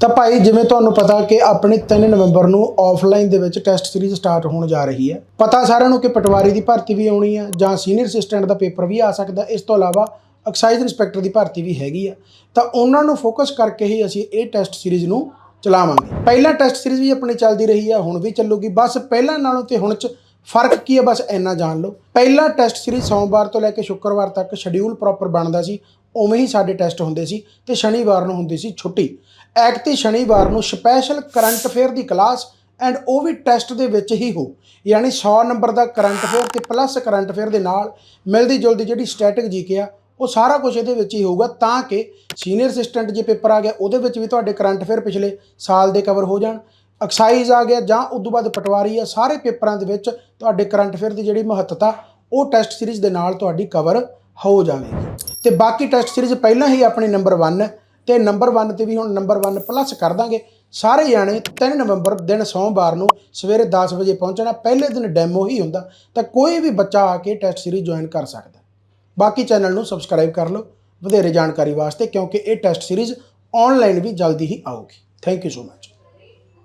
ਤਾਂ ਭਾਈ, ਜਿਵੇਂ ਤੁਹਾਨੂੰ ਪਤਾ ਕਿ ਆਪਣੇ 3 ਨਵੰਬਰ ਨੂੰ ਆਫਲਾਈਨ ਦੇ ਵਿੱਚ ਟੈਸਟ ਸੀਰੀਜ਼ ਸਟਾਰਟ ਹੋਣ ਜਾ ਰਹੀ ਹੈ। ਪਤਾ ਸਾਰਿਆਂ ਨੂੰ ਕਿ ਪਟਵਾਰੀ ਦੀ ਭਰਤੀ ਵੀ ਆਉਣੀ ਹੈ ਜਾਂ ਸੀਨੀਅਰ ਅਸਿਸਟੈਂਟ ਦਾ ਪੇਪਰ ਵੀ ਆ ਸਕਦਾ ਇਸ ਤੋਂ ਇਲਾਵਾ ਐਕਸਾਈਜ਼ ਇਨਸਪੈਕਟਰ ਦੀ ਭਰਤੀ ਵੀ ਹੈਗੀ ਆ ਤਾਂ ਉਹਨਾਂ ਨੂੰ ਫੋਕਸ ਕਰਕੇ ਹੀ ਅਸੀਂ ਇਹ ਟੈਸਟ ਸੀਰੀਜ਼ ਨੂੰ ਚਲਾਵਾਂਗੇ। ਪਹਿਲਾ ਟੈਸਟ ਸੀਰੀਜ਼ ਵੀ ਆਪਣੀ ਚੱਲਦੀ ਰਹੀ ਆ ਹੁਣ ਵੀ ਚੱਲੂਗੀ। ਬਸ ਪਹਿਲਾਂ ਨਾਲੋਂ ਤੇ ਹੁਣ ਚ ਫ਼ਰਕ ਕੀ ਹੈ? ਬਸ ਇੰਨਾ ਜਾਣ ਲਓ। ਪਹਿਲਾ ਟੈਸਟ ਸੀਰੀਜ਼ ਸੋਮਵਾਰ ਤੋਂ ਲੈ ਕੇ ਸ਼ੁੱਕਰਵਾਰ ਤੱਕ ਸ਼ਡਿਊਲ ਪ੍ਰੋਪਰ ਬਣਦਾ ਸੀ। ਉਵੇਂ ਹੀ ਸਾਡੇ ਟੈਸਟ ਹੁੰਦੇ ਸੀ ਤੇ ਸ਼ਨੀਵਾਰ ਨੂੰ ਹੁੰਦੀ ਸੀ ਛੁੱਟੀ। ਐਕਤੀ ਸ਼ਨੀਵਾਰ ਨੂੰ ਸਪੈਸ਼ਲ ਕਰੰਟ ਅਫੇਅਰ ਦੀ ਕਲਾਸ ਐਂਡ ਉਹ ਵੀ ਟੈਸਟ ਦੇ ਵਿੱਚ ਹੀ ਹੋ। ਯਾਨੀ 100 ਨੰਬਰ ਦਾ ਕਰੰਟ ਅਫੇਅਰ ਤੇ ਪਲੱਸ ਕਰੰਟ ਅਫੇਅਰ ਦੇ ਨਾਲ ਮਿਲਦੀ ਜੁਲਦੀ ਜਿਹੜੀ ਸਟੈਟਿਕ ਜੀਕੇ ਆ, ਉਹ ਸਾਰਾ ਕੁਝ ਇਹਦੇ ਵਿੱਚ ਹੀ ਹੋਊਗਾ ਤਾਂ ਕਿ ਸੀਨੀਅਰ ਅਸਿਸਟੈਂਟ ਜੇ ਪੇਪਰ ਆ ਗਿਆ, ਉਹਦੇ ਵਿੱਚ ਵੀ ਤੁਹਾਡੇ ਕਰੰਟ ਅਫੇਅਰ ਪਿਛਲੇ ਸਾਲ ਦੇ ਕਵਰ ਹੋ ਜਾਣ। ਐਕਸਾਈਜ਼ ਆ ਗਿਆ ਜਾਂ ਉਦੋਂ ਬਾਅਦ ਪਟਵਾਰੀ ਆ, ਸਾਰੇ ਪੇਪਰਾਂ ਦੇ ਵਿੱਚ ਤੁਹਾਡੇ ਕਰੰਟ ਅਫੇਅਰ ਦੀ ਜਿਹੜੀ ਮਹੱਤਤਾ, ਉਹ ਟੈਸਟ ਸੀਰੀਜ਼ ਦੇ ਨਾਲ ਤੁਹਾਡੀ ਕਵਰ ਹੋ ਜਾਵੇਗੀ। ਤੇ ਬਾਕੀ ਟੈਸਟ ਸੀਰੀਜ਼ ਪਹਿਲਾਂ ਹੀ ਆਪਣੀ ਨੰਬਰ 1 ਤੇ ਨੰਬਰ 1 ਤੇ ਵੀ ਹੁਣ ਨੰਬਰ 1 ਪਲੱਸ ਕਰ ਦਾਂਗੇ। ਸਾਰੇ ਜਾਣੇ 3 ਨਵੰਬਰ ਦਿਨ ਸੋਮਵਾਰ ਨੂੰ ਸਵੇਰੇ 10 ਵਜੇ ਪਹੁੰਚਣਾ, ਪਹਿਲੇ ਦਿਨ ਡੈਮੋ ਹੀ ਹੁੰਦਾ, ਤਾਂ ਕੋਈ ਵੀ ਬੱਚਾ ਆ ਕੇ ਟੈਸਟ ਸੀਰੀਜ਼ ਜੁਆਇਨ ਕਰ ਸਕਦਾ। ਬਾਕੀ ਚੈਨਲ ਨੂੰ ਸਬਸਕ੍ਰਾਈਬ ਕਰ ਲਓ, ਵਧੇਰੇ ਜਾਣਕਾਰੀ ਵਾਸਤੇ, ਕਿਉਂਕਿ ਇਹ ਟੈਸਟ ਸੀਰੀਜ਼ ਆਨਲਾਈਨ ਵੀ ਜਲਦੀ ਹੀ ਆਊਗੀ। Thank you so much